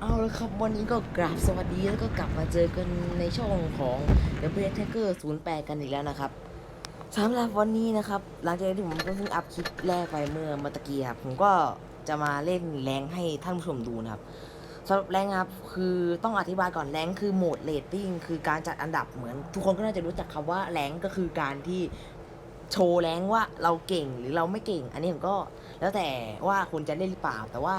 เอาละครับวันนี้ก็กราบสวัสดีแล้วก็กลับมาเจอกันในช่องของ The b r e a k Hacker 08 กันอีกแล้วนะครับสำหรับวันนี้นะครับ หลังจากที่ผมก็เพิ่งอัพคลิปแรกไปเมื่อเมื่อตะกี้ครับ ผมก็จะมาเล่นแรงให้ท่านผู้ชมดูนะครับสำหรับแรงครับคือต้องอธิบายก่อนแรงคือโหมดเรตติ้งคือการจัดอันดับเหมือน ทุกคนก็น่าจะรู้จักคำว่าแรงก็คือการที่ โชว์แรงว่าเราเก่งหรือเราไม่เก่ง อันนี้ผมก็แล้วแต่ว่าคุณจะเล่นหรือเปล่า แต่ว่า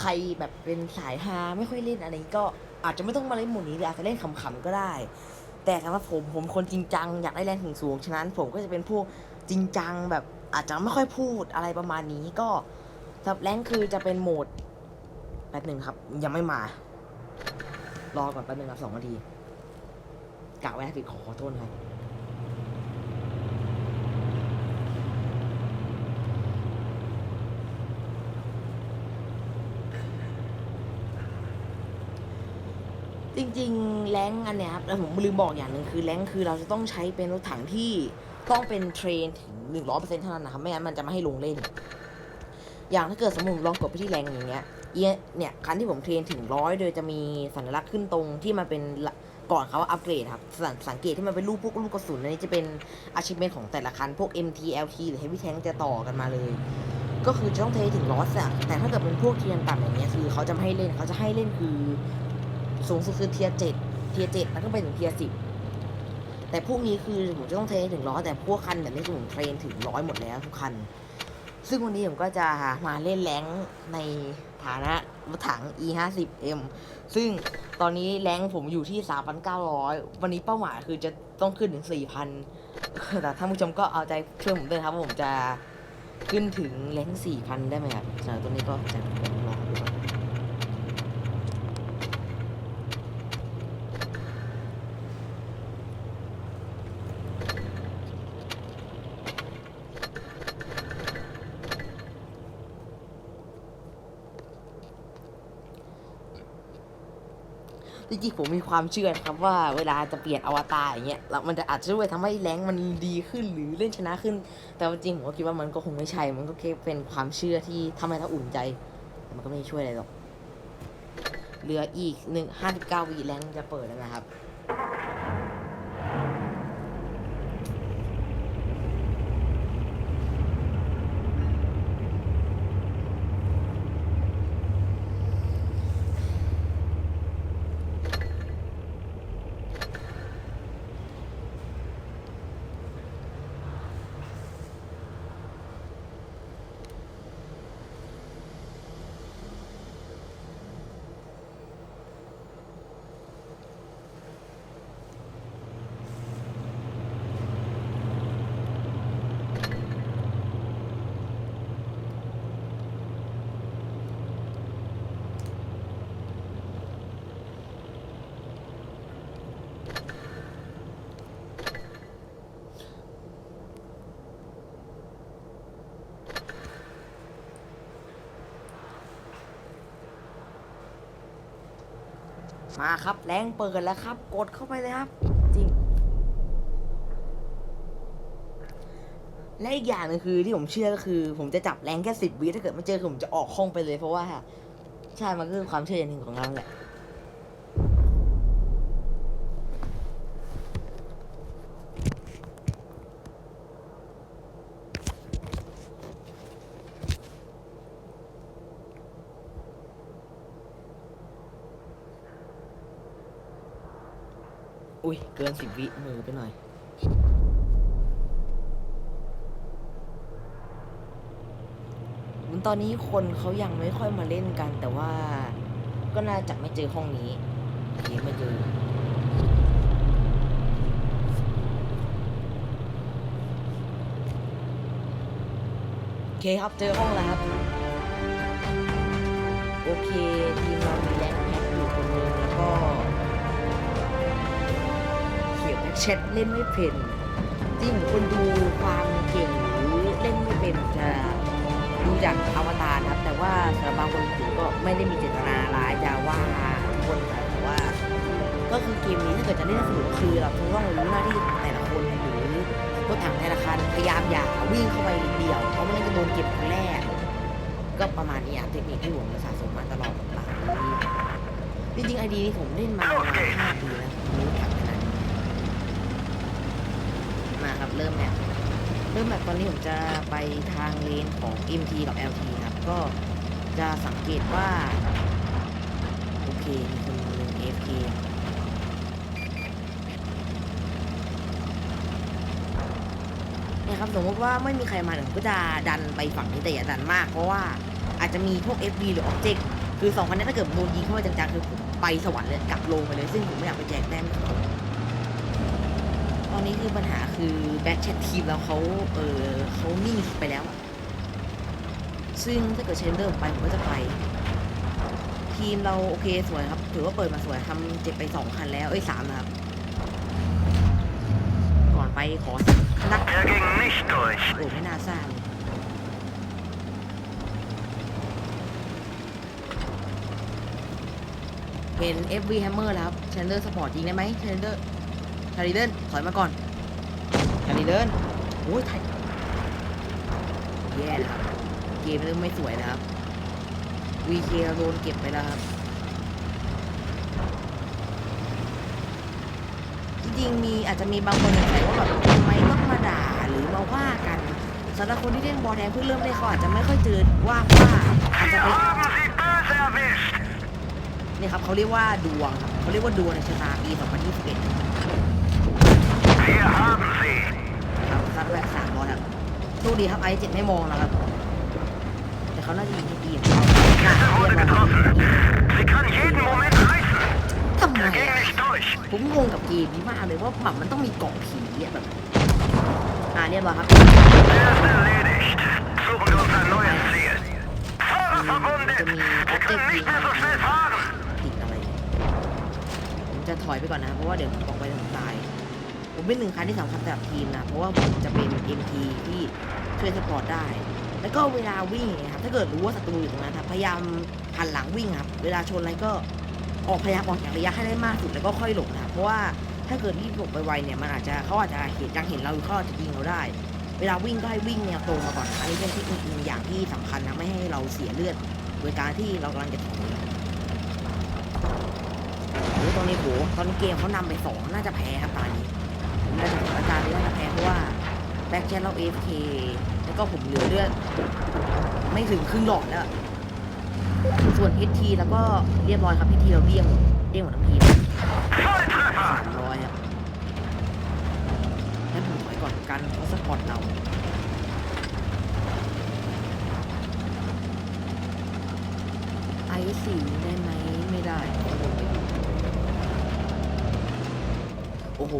ใครแบบเป็นสายฮาไม่ค่อยเล่นอะไรก็อาจจะไม่ต้องมาเล่นหมดนี้หรืออาจจะเล่นขำๆก็ได้ แต่สำหรับผมผมคนจริงจังอยากได้แรงถึงสูงฉะนั้นผมก็จะเป็นพวกจริงจังแบบอาจจะไม่ค่อยพูดอะไรประมาณนี้ก็สำหรับแรงคือจะเป็นโหมดแป๊บหนึ่งครับ ยังไม่มา รอก่อนแป๊บหนึ่งครับสองนาทีกะไว้ผิดขอขอโทษครับ จริงๆแรงอันเนี้ยครับผมลืมบอกอย่างหนึ่งคือแรงคือเราจะต้องใช้เป็นรถถังที่ต้องเป็นเทรนถึงหนึ่งร้อยเปอร์เซ็นต์เท่านั้นนะครับไม่งั้นมันจะไม่ให้ลงเล่น อย่างถ้าเกิดสมมติลองกดไปที่แรงอย่างเงี้ยเนี่ยคันที่ผมเทรนถึงร้อยโดยจะมีสัญลักษณ์ขึ้นตรงที่มันเป็นก่อนเขาว่าอัปเกรดครับสังสังเกตที่มันเป็นรูปพวกลูกกระสุนอันนี้จะเป็น achievement ของแต่ละคันพวก MT LT หรือ Heavy Tank จะต่อกันมาเลย ก็คือจะต้องเทถึงร้อยอะแต่ถ้าเกิดเป็นพวกเทียนต่ำอย่างเงี้ยคือเขาจะไม่ให้เล่นเขาจะให้เล่นคือ สูงสุดคือเทียเจ็ดเทียเจ็ดแล้วก็ไปถึงเทียสิบแต่พวกนี้คือผมจะต้องเทรนถึงร้อยแต่พวกคันแบบนี้ผมเทรนถึงร้อยหมดแล้วทุกคัน ซึ่งวันนี้ผมก็จะมาเล่นแรงในฐานะรถถัง e 5 0 m ซึ่งตอนนี้แรงผมอยู่ที่ 3,900 วันนี้เป้าหมายคือจะต้องขึ้นถึง 4,000 แต่ท่านผู้ชมก็เอาใจช่วยผมด้วยครับว่าผมจะขึ้นถึงแรง4,000 ได้ไหมครับสำหรับตัวนี้ก็จะลองดูครับ จริงๆผมมีความเชื่อนะครับว่าเวลาจะเปลี่ยนอวตารอย่างเงี้ยแล้วมันจะอาจจะช่วยทำให้แรงมันดีขึ้นหรือเล่นชนะขึ้น แต่จริงผมก็คิดว่ามันก็คงไม่ใช่ มันก็แค่เป็นความเชื่อที่ทำให้เราอุ่นใจแต่มันก็ไม่ช่วยอะไรหรอกเหลืออีกหนึ่งห้าสิบเก้าวีแรงจะเปิดแล้วนะครับ มาครับแรงเปิดแล้วครับ กดเข้าไปเลยครับ จริง และอีกอย่างหนึงคือที่ผมเชื่อก็คือ ผมจะจับแรงแค่สิบวิถ้าเกิดไม่เจอคือผมจะออกห้องไปเลยเพราะว่า ใช่มันคือความเชื่ออย่างหนึ่งของเราแหละ อุ้ย เกินสิบวิมือไปหน่อย ตอนนี้คนเขายังไม่ค่อยมาเล่นกัน แต่ว่าก็น่าจะไม่เจอห้องนี้โอเคไม่เจอโอเคครับเจอห้องแล้วครับ โอเคทีมเรา แบ็คแชทเล่นไม่เป็นจริงคนดูความเก่งหรือเล่นไม่เป็นจะดูจากอวตารนะครับ แต่ว่าสำหรับบางคนถือก็ไม่ได้มีเจตนาร้ายจะว่าทุกคนนะแต่ว่า ก็คือเกมนี้ถ้าเกิดจะเล่นสนุกคือเราต้องรู้หน้าที่แต่ละคนหรือรถถังแต่ละคันพยายามอย่าวิ่งเข้าไปเดี่ยวเพราะไม่งั้นจะโดนเก็บคนแรก ก็ประมาณนี้อะเทคนิคที่ผมจะสะสมมาตลอดหลังนี้จริงๆไอดีนี้ผมเล่นมาประมาณห้าปีแล้วผมรู้จักขนาดนี้มา ครับ เริ่มแมปเริ่มแมปตอนนี้ผมจะไปทางเลนของ MT กับ LT ครับ ก็จะสังเกตว่า โอเค มีคนลง FK นี่ครับสมมติว่าไม่มีใครมาผมก็จะดันไปฝั่งนี้แต่อย่าดันมาก เพราะว่าอาจจะมีพวก FV หรือ Object คือสองคนนี้ถ้าเกิดโดนยิงเข้าไปจังๆคือไปสวรรค์เลยกลับลงไปเลย ซึ่งผมไม่อยากไปแจกแต้มเขาต อนนี้คือปัญหาคือแบ็คแชททีมแล้วเขาเออเขานิ่งไปแล้ว ซึ่งถ้าเกิดเชนเดอร์ไปผมก็จะไป ทีมเราโอเคสวยครับ ถือว่าเปิดมาสวยทำเจ็บไปสองคันแล้วเอ้ยสามนะครับ ก่อนไปขอนักโอ้ไม่น่าสร้างเห็น FV Hammer แล้วครับ c h a n d e r Sport ยิงได้ไหม c h a n d e r ชาลีเดินถอยมาก่อนชาลีเดินโอ้ยไทยแย่แล้วครับเกมเริ่มไม่สวยแล้วครับ VK เราโดนเก็บไปแล้วครับจริงๆมีอาจจะมีบางคนสงสัยว่าแบบทำไมต้องมาด่าหรือมาว่ากันสำหรับคนที่เล่นบอลแดงเพิ่งเริ่มเล่นเขาอาจจะไม่ค่อยเจอว่าว่าอาจจะ Wir ไป haben sie böse erwischt. เนี่ยครับเขาเรียกว่าดวงครับเขาเรียกว่าดวงในชะตาปี 2021 Wir haben sie. ครับซัดแวะสามร้อยครับโชคดีครับไอเจ็ดไม่มองนะครับ แต่เขาน่าจะยิงที่ปีของเขาน่า Kette เรีย wurde กว่า getroffen. Sie kann jeden Moment reißen. ทำไม Er ging อะ nicht durch. ผมงงกับเกมนี้มากเลยว่าแบบมันต้องมีกล่องผีอะแบบอ่าเรียบร้อยครับ Er ist erledigt. Suchen wir uns ein neues Ziel. Fahrer verwundet. Wir können nicht mehr so schnell fahren. ติดอะไรเนี่ยผมจะถอยไปก่อนนะเพราะว่าเดี๋ยวผมออกไปผมตายผม เป็นหนึ่งคันที่สำคัญสำหรับทีมนะ เพราะว่าผมจะเป็น MT ที่ช่วยสปอร์ตได้ แล้วก็เวลาวิ่งนะครับ ถ้าเกิดรู้ว่าศัตรูอยู่ตรงนั้นครับ พยายามหันหลังวิ่งครับ เวลาชนอะไรก็ออกพยายามออกจากระยะให้ได้มากสุดแล้วก็ค่อยหลบนะครับเพราะว่าถ้าเกิดรีบหลบไปไวเนี่ยมันอาจจะเขาอาจจะเห็นยังเห็นเราอยู่เขาอาจจะยิงเราได้ เวลาวิ่งก็ให้วิ่งแนวตรงมาก่อนอันนี้เป็นทคนิคหนึ่งอย่างที่สำคัญนะไม่ให้เราเสียเลือดโดยการที่เรากำลังจะถอยโอ้ยตอนนี้โหตอนนี้เกมเขานำไปสองน่าจะแพ้ครับตอนนี้ ผมได้ถึงอาการนี้น่าจะแพ้เพราะว่าแบ็กแชทเรา AFK แล้วก็ผมเหลือเลือดไม่ถึงครึ่งหลอดแล้ว ส่วน HT แล้วก็เรียบร้อยครับ HT เราเรียงเรียงหมดทั้งทีมสามร้อยครับงั้นผมถอยก่อนกันเขาะสปอร์ตเราไอซีได้ไหมไม่ได้ โอ้โห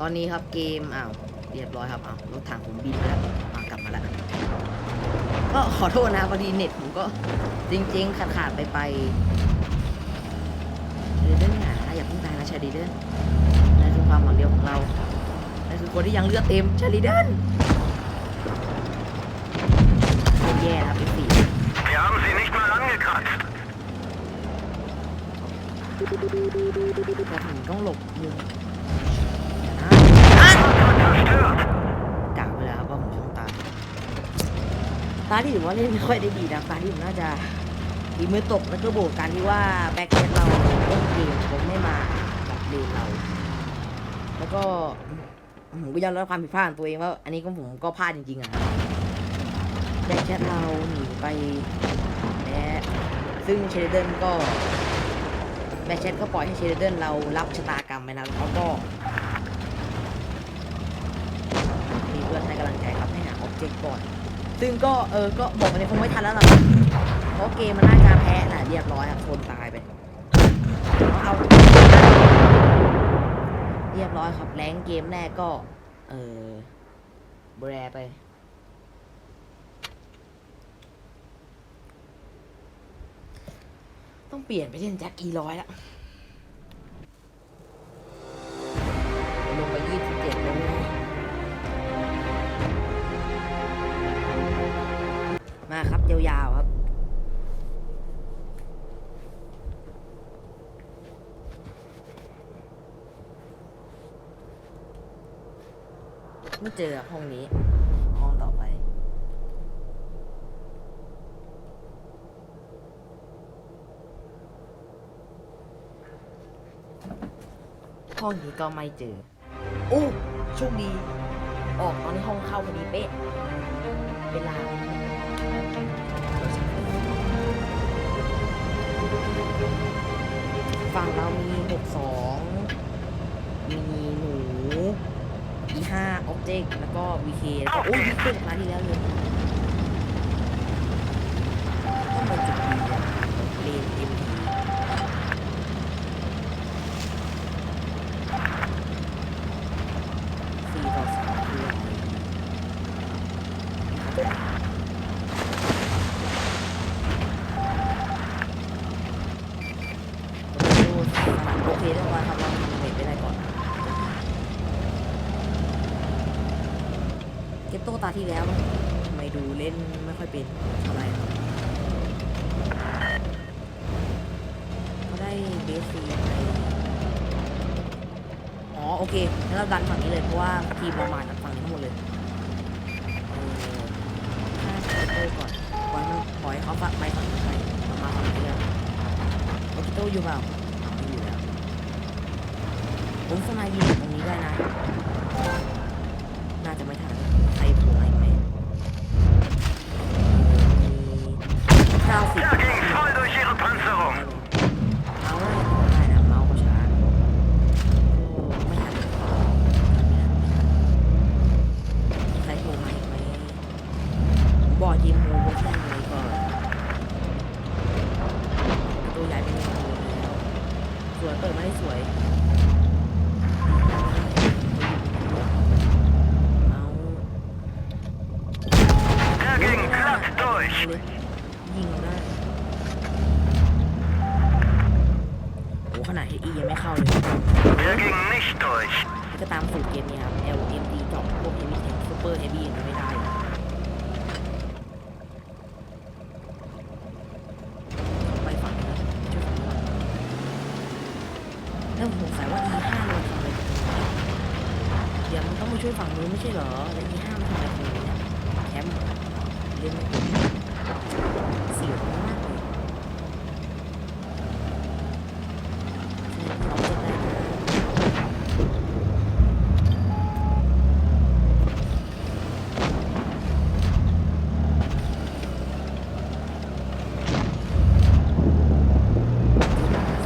ตอนนี้ครับเกมอ้าวเรียบร้อยครับอ้าวรถถังผมบินไปแล้วมากลับมาแล้วก็ขอโทษนะพอดีเน็ตผมก็จริงๆขาดขาดๆไปไปเดเดนหาอย่าเพิ่งตายนะชาดีเดนนั่นคือความหวังเดียวของเรานั่นคือคนที่ยังเลือดเต็มชาดีเดนแย่ครับเป็นสี่ Wir haben sie nicht mal angekratzt. แต่ผมต้องหลบมุม กล่าวไปแล้วครับว่าผมต้องตายตาที่ถือว่าเล่นไม่ค่อยได้ดีนะตาที่ผมน่าจะดีมือตกแล้วก็บวกกันที่ว่าแบ็คเซตเราต้นเกมผมไม่มากับเลนเรา แล้วก็ผมก็ยอมรับความผิดพลาดของตัวเองว่า อันนี้ก็ผมก็พลาดจริงๆอะแบ็คเซตเราหนีไปแพ้ซึ่งเชเดนก็แบ็คเซตก็ปล่อยให้เชเดนเรารับชะตากรรมไปนะแล้วเขาก็ มีเพื่อนให้กำลังใจครับให้หาออบเจกต์ก่อน ซึ่งก็เออ ก็บอกไปเลยคงไม่ทันแล้วล่ะครับเพราะเกมมันน่าจะแพ้แหละเรียบร้อยครับคนตายไปเอาเรียบร้อยครับแรงเกมแรกก็ เออแบรไปต้องเปลี่ยนไปเล่นแจ็คอีร้อยละาครับยาวๆครับ ไม่เจอห้องนี้ ห้องต่อไป ห้องนี้ก็ไม่เจอโอ้โชคดี ออกตอนที่ห้องเข้าพอดีเป๊ะเวลา ฝั่งเรามี62มีหนู E5 Object แล้วก็ VK แล้วก็อุ้ยวิขึ้นมาที่แล้วเลยต้องมาจุดดีอะเลน MD สี่ต่อสามคืออะไรดูสนามโอเคเรียกว่าครับเราทำเน็ตไปได้ก่อน เก็ตโตตาที่แล้วทำไมดูเล่นไม่ ค่อยเป็นเท่าไหร่ครับเขาได้เบสซีอ๋อโอเคงั้นเราดันฝั่งนี้เลยเพราะว่าทีมเรามาจากฝั่งนี้ทั้งหมดเลยเออก็ตโตก่อนปล่อนปล่อยเขาฝักไปฝั่งนี้ไปรมาฝั่งนี้แล้วโอเกตโตอยู่เปล่าอยู่แล้วผมสนายยิงตรงนี้ได้นะ น่าจะไม่ทันาดเฮอียังไม่เข้าเลย Der ging nicht durch. ก็ตามสูตรเกมนี้ครับ L M D จอบพวกเฮฟวี่แทงซูเปอร์เฮฟวี่ยังไม่ได้เลยไปฝั่งนี้นะช่วยฝั่งนี้หน่อยแล้วผมสงสัยว่า E ห้าเราทำอะไรกันตรงนี้เดี๋ยวมันต้องมาช่วยฝั่งนู้นไม่ใช่เหรอแล้ว E ห้ามันทำอะไรตรงนี้เนี่ยแคมป์เล่นไม่เป็นเสียวมากเลยใช่เราจะได้นะ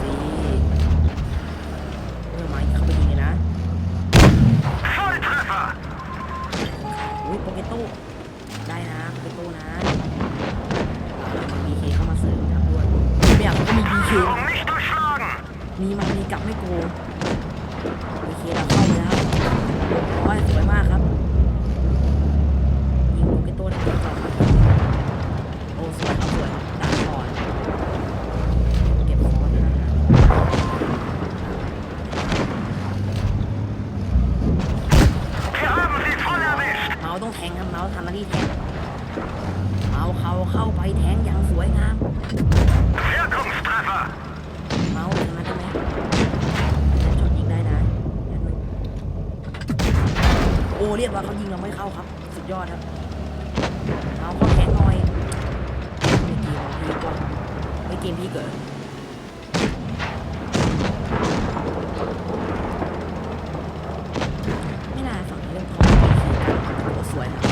สิเออมาเข้าไปยิงเลยนะ Volltreffer. อุ้ยโปเกโต้ได้นะโปเกโต้นะมีบีเคเข้ามาเสริมครับด้วยไม่อยากก็มีบีเค Führung nicht durchschlagen. มีมันมีกลับไม่โกงบีเคเราเข้าเลยครับโอ้ยสวยมากครับ ยิงโปเกโต้ได้ก่อนครับโอ้สวยครับสวยดันก่อนเก็บคอร์สนะ Wir haben sie voll erwischt. เมา ส์ต้องแทงครับเมาส์ทำหน้าที่แทงเมาส์เขาเข้าไปแทงอย่างสวยงาม Wirkungstreffer. เมาส์ชนะได้ไหมแล้วช็อตยิงได้นะอย่างหนึงโอ้เรียกว่าเขายิงเราไม่เข้าครับ สุดยอดครับเมาส์เขาแทงหน่อยไม่เกมพี่กว่าไม่เกมพี่เกิดไม่น่าฝั่งนี้เล่นทองไม่ขี่ได้โอ้สวยครับ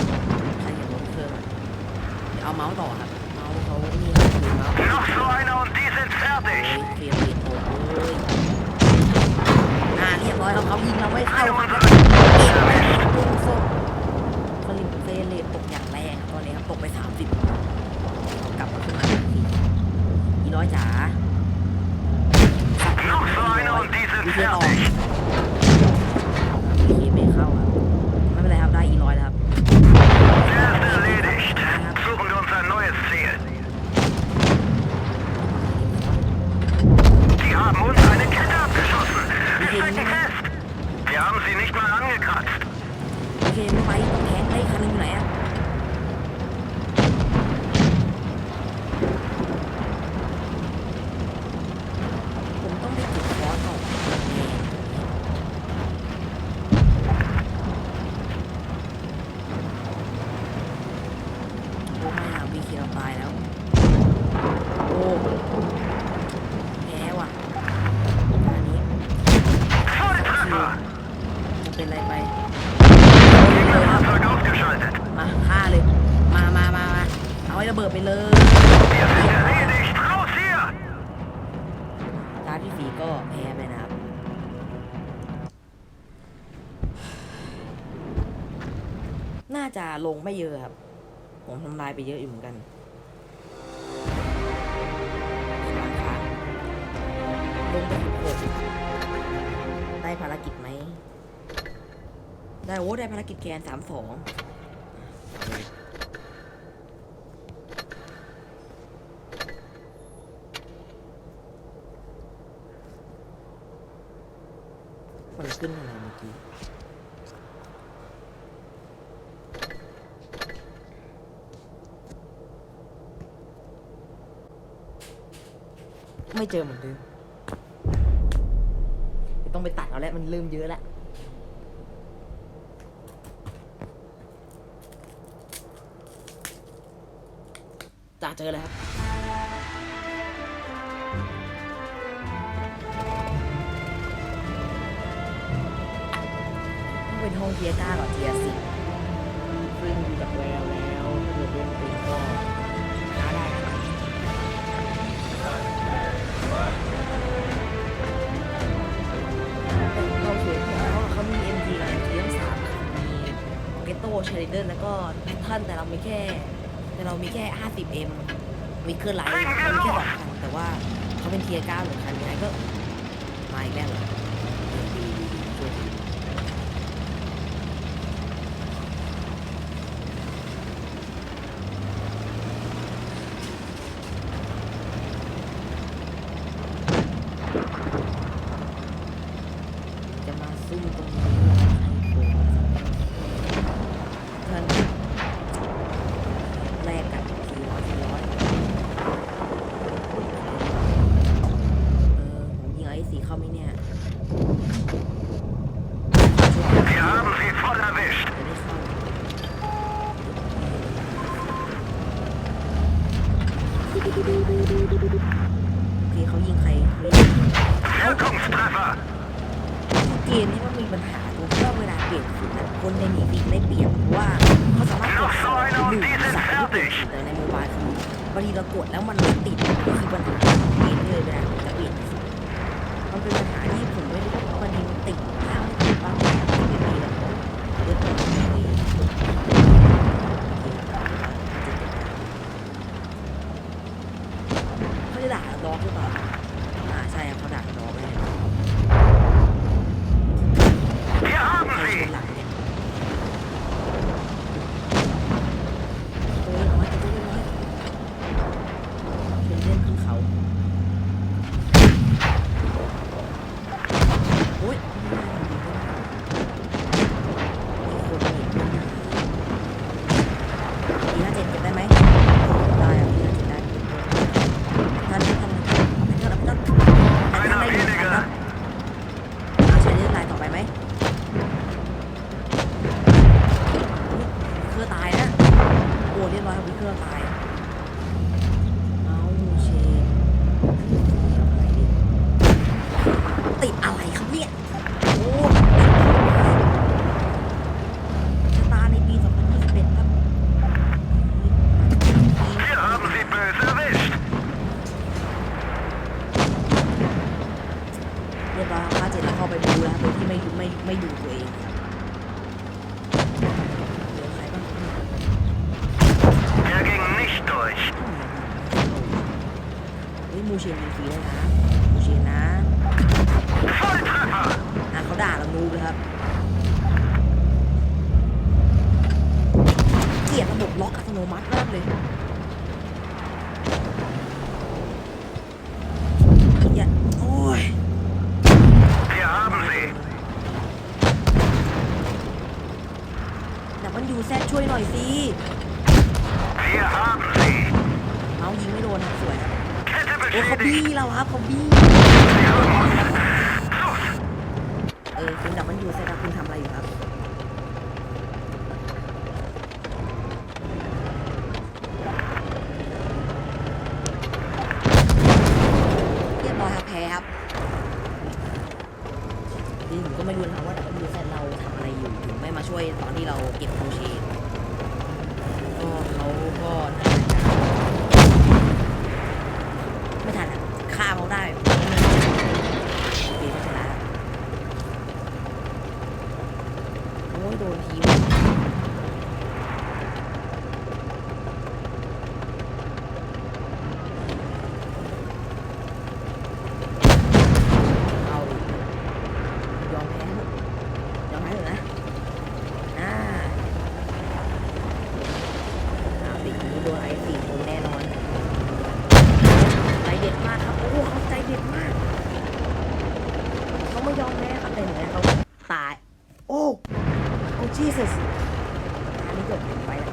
ใครอยากลงเครื่องอะเดี๋ยวเอาเมาส์ต่อครับ เมาส์เขานี่ครับคือเมาส์ Noch so einer und die sind โอ้ fertig. ยเฟียร์เฟียร์โอ้ยอ่า เราเขายิงเราไม่เข้าครับ unserer erwischt. ลูกส้มสลิมเฟเลตตกอย่างแรงครับตอนนี้ครับตกไปสามสิบกลับมาขึ้นมาทีอีร้อยจ๋า Noch so einer und die sind วิเทียออก น่าจะลงไม่เยอะครับ ผมทำลายไปเยอะอยู่เหมือนกันสามครั้งลงไปหกได้ภารกิจไหม ได้โอ้ได้ภารกิจแกนสามสองมันขึ้นอะไรเมื่อกี้ ไม่เจอเหมือนเดิมต้องไปตัดเอาแล้วมันเริ่มเยอะแล้วจ่าเจอแล้วครับเป็นห้องเทียก้าก่อเทียสิซึ่งดูจากแววแล้วถ้าเกิดเล่นเป็นก็ โต้เชลิเดอร์แล้วก็แพทเทิร์นแต่เรามีแค่ แต่เรามีแค่ 50M มีเครื่องไลท์มีแค่สองคันแต่ว่าเขาเป็นเทียก้าหนึ่งคันยังไงก็มาอีกแล้วเหรอดีดีดีช่วยที จะมาซุ่มตรงนี้เพื่อนแลกกันสี่ร้อยสี่ร้อยเออผมยิงไอ้สีเข้าไหมเนี่ยช่วย Wir haben sie voll erwischt. จะได้เข้า โอเคเขายิงใครเขายิง Wirkungstreffer. เกมนี้มันมีปัญหาตรงที่ว่าเวลาเปลี่ยนสีอะคนในนีฟิกได้เปรียบเพราะว่าเขาสามารถกดสองหรือหนึ่งสามที่เปลี่ยนแต่ในโมบายคือบางทีเรากดแล้วมันติดคือปัญหาเกมเลยเวลาผมจะเปลี่ยนสีมันเป็นปัญหาที่ผมไม่รู้ว่าบางทีมันติดข้างไม่ติดบ้างไม่มีแล้วก็เลือกตัวไม่ดีเขาจะด่าดอกหรือเปล่าอ่าใช่ครับเขาด่าดอกเลย Wir haben ใครช sie. นหลังเนี่ยตัวน้อยตัวน้อยเป็นเล่นขึ้นเขาโอ้ยมีคนเห็นด้วยนะปีห้าเจ็ดเก็บได้ไหมได้อะปีห้าเจ็ดได้ท่านท่านท่านท่านท่านท่านท่าน Einer ได้ยินค weniger. รับเอาใช้เรื่องลายต่อไปไหม เครือตายนะโอ้เรียบร้อยครับวิเครือตาย เอาเชนอะไรดิติดอะไรครับเนี่ย โอ้ชะตาในปี 2021 ครับ Wir haben sie böse erwischt. เรียบร้อยครับค่าเจ็ดแล้วเข้าไปดูแล้วโดยที่ไม่ไม่ไม่ดูตัวเองเหลือใครบ้าง Er ging nicht durch. เฮ้ยมูเชนยิงฟรีได้นะมูเชนนะ Volltreffer. อะเขาด่าเรานูบเลยครับ เกลียดระบบล็อกอัต โนมัติมากเลยอย่าโอ้ยแต่มันยูแซดช่วยหน่อยสิเมาส์ยิงไม่โดนครับสวยโอ้เขาบี้ beschädigt. เราครับเขาบี้ Wir haben uns. Los. เออคุณดับมันอยู่แซดคุณทำอะไรอยู่ครับ เรียบร้อยครับแพ้ครับ คือผมก็ไม่รู้นะครับว่าดับเบิลยูแซนเราทำอะไรอยู่ถึงไม่มาช่วยตอนที่เราเก็บโคเชนก็เขาก็น่าจะไม่ทันอะฆ่าเขาได้โอเคไม่ชนะโอ้ยโดนทีม จ็บมาก เขาไม่ยอมแพ้ครับแต่เห็นไหมเขาตาย โอ้โอ้จีสสอันนี้จบไปแล้ว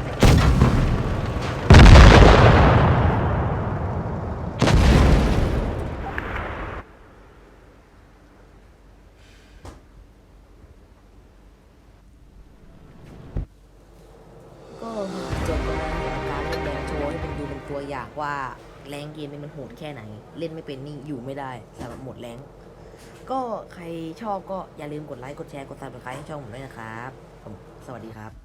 ก็จบไปแล้วกับการเล่นโชว์ให้เป็นดูเป็นตัวอย่างว่า แรงเกมนี้มันโหดแค่ไหน เล่นไม่เป็นนี่อยู่ไม่ได้สำหรับหมดแรงก็ใครชอบก็อย่าลืมกดไลค์กดแชร์กดซับสไครต์ให้ช่องผมด้วยนะครับผมสวัสดีครับ